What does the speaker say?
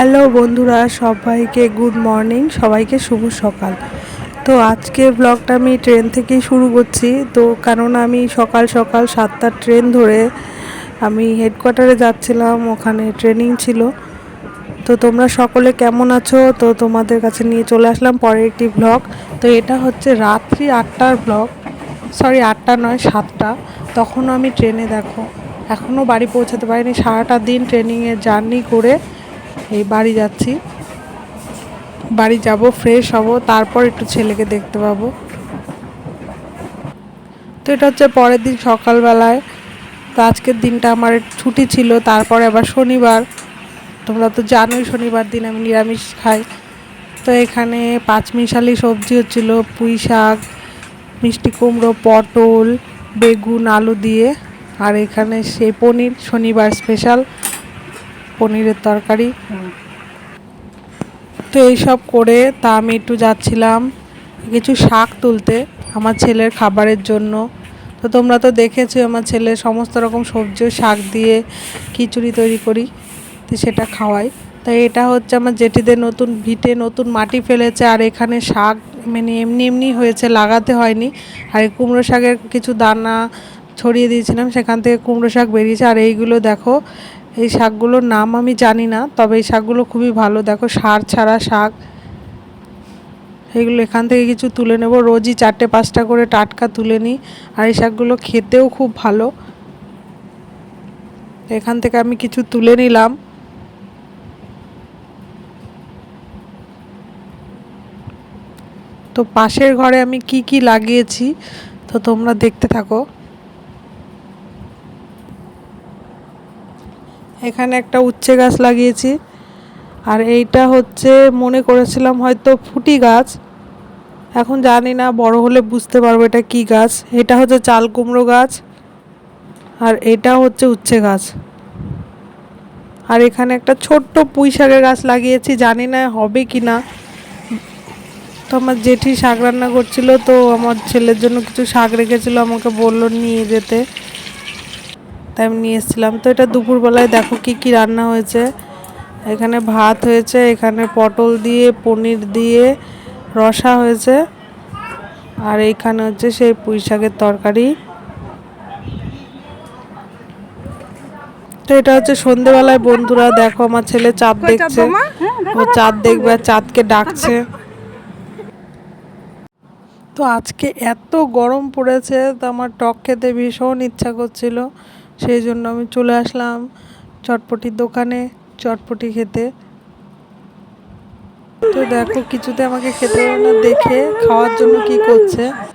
Hello বন্ধুরা, সবাইকে good morning সবাইকে শুভ সকাল। তো আজকে ব্লগটা আমি ট্রেন থেকেই শুরু করছি। তো কারণ আমি সকাল সকাল সাতটার ট্রেন ধরে আমি হেডকোয়ার্টারে যাচ্ছিলাম, ওখানে ট্রেনিং ছিল। তো তোমরা সকলে কেমন আছো? তো তোমাদের কাছে নিয়ে চলে আসলাম পরের একটি ব্লগ তো এটা হচ্ছে রাত্রি আটটার ব্লগ সরি আটটা নয়, সাতটা। তখনও আমি ট্রেনে দেখো। এখনও বাড়ি পৌঁছাতে পারিনি। সারাটা দিন ট্রেনিংয়ের জার্নি করে এই বাড়ি যাচ্ছি। বাড়ি যাব ফ্রেশ হব, তারপর একটু ছেলেকে দেখতে পাবো। তো এটা হচ্ছে পরের দিন সকালবেলায়। তো আজকের দিনটা আমার ছুটি ছিল, তারপরে আবার শনিবার। তোমরা তো জানোই শনিবার দিন আমি নিরামিষ খাই। তো এখানে পাঁচমিশালি সবজি হচ্ছিল, পুঁই শাক, মিষ্টি কুমড়ো, পটল, বেগুন, আলু দিয়ে। আর এখানে সে পনির, শনিবার স্পেশাল পনিরের তরকারি। তো এইসব করে তা আমি একটু যাচ্ছিলাম কিছু শাক তুলতে আমার ছেলের খাবারের জন্য। তো তোমরা তো দেখেছ আমার ছেলে সমস্ত রকম সবজি শাক দিয়ে খিচুড়ি তৈরি করি, তো সেটা খাওয়াই। তাই এটা হচ্ছে আমার জেঠিদের নতুন ভিটে, নতুন মাটি ফেলেছে, আর এখানে শাক মানে এমনি এমনি হয়েছে, লাগাতে হয়নি। আর এই কুমড়ো শাকের কিছু দানা ছড়িয়ে দিয়েছিলাম, সেখান থেকে কুমড়ো শাক বেরিয়েছে। আর এইগুলো দেখো এই শাকগুলোর নাম আমি জানি না, তবে এই শাকগুলো খুবই ভালো। দেখো, সার ছাড়া শাক। এগুলো এখান থেকে কিছু তুলে নেব। রোজই চারটে পাঁচটা করে টাটকা তুলে নিই। আর এই শাকগুলো খেতেও খুব ভালো। এখান থেকে আমি কিছু তুলে নিলাম। তো পাশের ঘরে আমি কি কি লাগিয়েছি, তো তোমরা দেখতে থাকো। এখানে একটা উচ্ছে গাছ লাগিয়েছি। আর এইটা হচ্ছে, মনে করেছিলাম হয়তো ফুটি গাছ। এখন জানি না, বড় হলে বুঝতে পারব এটা কি গাছ। এটা হচ্ছে চাল কুমড়ো গাছ। আর এটা হচ্ছে উচ্ছে গাছ। আর এখানে একটা ছোট্ট পুঁই শাকের গাছ লাগিয়েছি, জানি না হবে কি না। তো আমার জেঠি শাক রান্না করছিল, তো আমার ছেলের জন্য কিছু শাক রেখেছিল, আমাকে বলল নিয়ে যেতে। তাই আমি নিয়ে এসেছিলাম। তো এটা দুপুরবেলায় দেখো কি কি রান্না হয়েছে। এখানে ভাত হয়েছে এখানে পটল দিয়ে পনির দিয়ে রসা হয়েছে। আর এইখানে হচ্ছে সেই পুঁই শাকের তরকারি। তো এটা হচ্ছে সন্ধেবেলায় বন্ধুরা দেখো আমার ছেলে চাঁদ দেখছে। ও চাঁদ দেখবে আর চাঁদকে ডাকছে। তো আজকে এত গরম পড়েছে তো আমার টক খেতে ভীষণ ইচ্ছা করছিল। সেই জন্য আমি চলে আসলাম চটপটির দোকানে, চটপটি খেতে। তো দেখো, কিছুতে আমাকে খেতে না, দেখে খাওয়ার জন্য কি করছে।